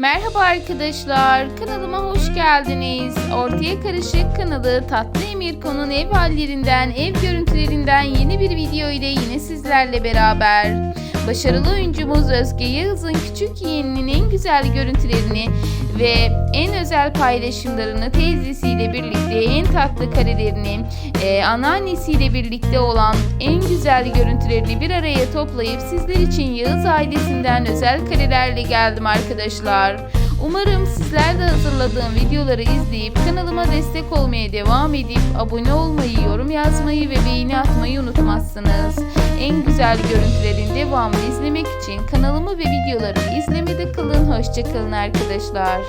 Merhaba arkadaşlar, kanalıma hoş geldiniz. Ortaya Karışık kanalı Tatlı Emirko'nun ev hallerinden, ev görüntülerinden yeni bir video ile yine sizlerle beraber. Başarılı oyuncumuz Özge Yağız'ın küçük yeğeninin en güzel görüntülerini ve en özel paylaşımlarını teyzesiyle birlikte en tatlı karelerini, e, anneannesiyle birlikte olan en güzel görüntülerini bir araya toplayıp sizler için Yağız ailesinden özel karelerle geldim arkadaşlar. Umarım sizler de hazırladığım videoları izleyip kanalıma destek olmaya devam edip abone olmayı, yorum yazmayı ve beğeni atmayı unutmazsınız. En güzel görüntülerin devamını izlemek için kanalımı ve videolarımı izlemede kalın. Hoşçakalın arkadaşlar.